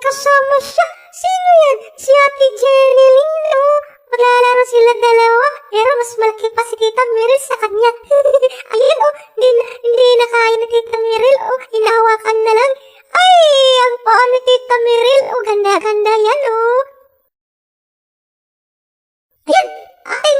kasama siya. Sino yan? Si Ate Jerilyn, oh. Maglalaro sila dalawa, pero mas malaki pa si Tita Meryl sa kanya. Ayun, oh, hindi, na- kaya ni Tita Meryl, oh, hinahawakan na lang. Ay, ang paa ni Tita Meryl, oh, ganda-ganda yan, oh. Ayan! Bakit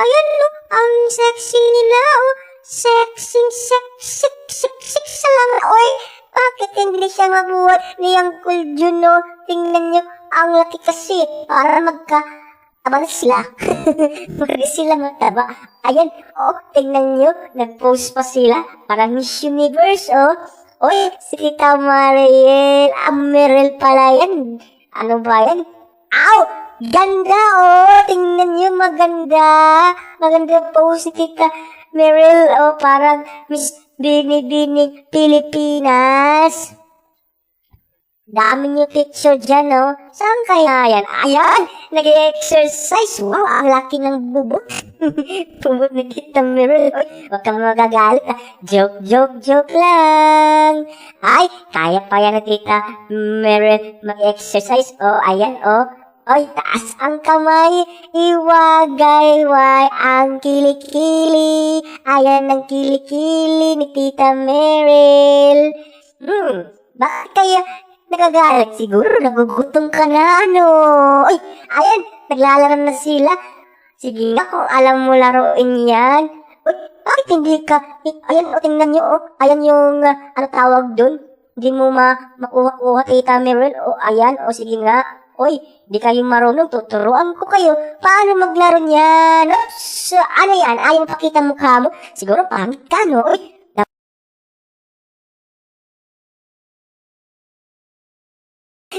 Ayan, no, ang sexy nila, oh. Sexy, sexy, sexy sa lang. Uy, bakit hindi siya mabuhat ni Uncle Juno? Tingnan niyo, ang laki kasi. Para magka... Taba na sila. Pwede sila mataba. Ayan, oh, tingnan niyo, nag-post pa sila. Parang Miss Universe, oh. Uy, si Tita Mariel, Amerel pala yan. Ano ba yan? Ow! Ganda, oh! Tingnan niyo, maganda. Maganda pose ni Tita Meryl, oh, parang Miss Bini-Bini Pilipinas. Dami niyo picture dyan, oh. Saan kaya yan? Ayan! Nag-exercise. Wow, ang laki ng bubot. bubot ni Tita Meryl. Uy, huwag kang magagalit. ah. Joke, joke, joke lang. Ay, kaya pa yan ni Tita Meryl mag-exercise. Oh, ayan, oh. Oy, taas ang kamay, iwagayway ang kilikili. Ayan ang kilikili ni Tita Meryl. Hmm, bakit kaya nagagalit? Siguro nagugutom ka na, ano? Oy, ayan, naglalaro na sila. Sige nga kung alam mo laruin yan. Uy, bakit hindi ka? Ayan, o, tingnan nyo, oh. Ayan yung, ah, ano tawag dun? Hindi mo ma makuha-kuha Tita Meryl. O, ayan, o, sige nga. Uy, di kayo marunong, tuturuan ko kayo. Paano maglaro niyan? Oops, ano yan? Ayaw pakita mukha mo? Siguro pangit ka, no? Na-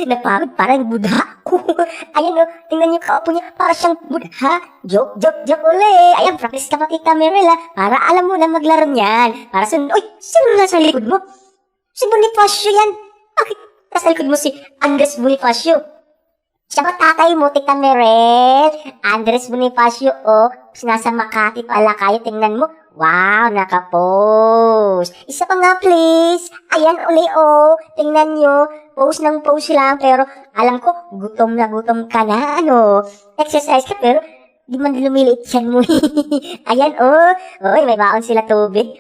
Napagod, parang budha. Ayan o, tingnan niyo kaupo niya, para siyang budha. Joke, joke, joke uli. Ayan, practice ka pa tita Meryl ha, para alam mo na maglaro niyan. Para sunod, uy, sino nasa likod mo? Si Bonifacio yan. Bakit nasa likod mo si Andres Bonifacio? Ba tatay mo, Tita Merel? Andres Bonifacio, oh. Nasa Makati pala kayo, tingnan mo. Wow, nakapost. Isa pa nga, please. Ayan, uli, oh. Tingnan nyo. Post ng post lang, pero alam ko, gutom na gutom ka na, ano. Exercise ka, pero di man lumiliit yan mo. Ayan, oh. Uy, may baon sila tubig.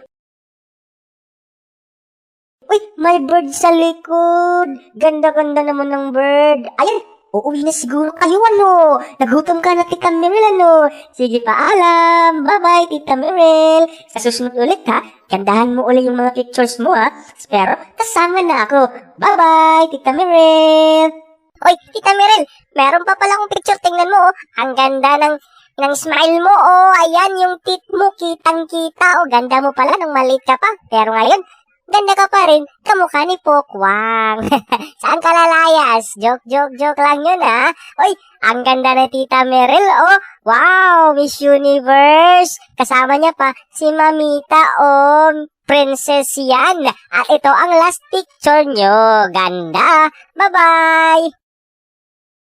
Uy, may bird sa likod. Ganda-ganda naman ng bird. Ayan, uuwi na siguro kayo, ano. Nagutom ka na, Tita Meryl, ano. Sige, paalam. Bye-bye, Tita Meryl. Sa susunod ulit, ha. Gandahan mo ulit yung mga pictures mo, ha. Pero, kasama na ako. Bye-bye, Tita Meryl. Oy, Tita Meryl, meron pa pala akong picture. Tingnan mo, oh. Ang ganda ng ng smile mo, oh. Ayan, yung tit mo, kitang-kita. Oh, ganda mo pala nung maliit ka pa. Pero ngayon, ganda ka pa rin, kamukha ni Pokwang. Saan ka lalayas? Joke, joke, joke lang yun, ha? Uy, ang ganda na Tita Meryl, oh. Wow, Miss Universe. Kasama niya pa si Mamita, oh. Princess yan. At ito ang last picture nyo. Ganda. Bye-bye.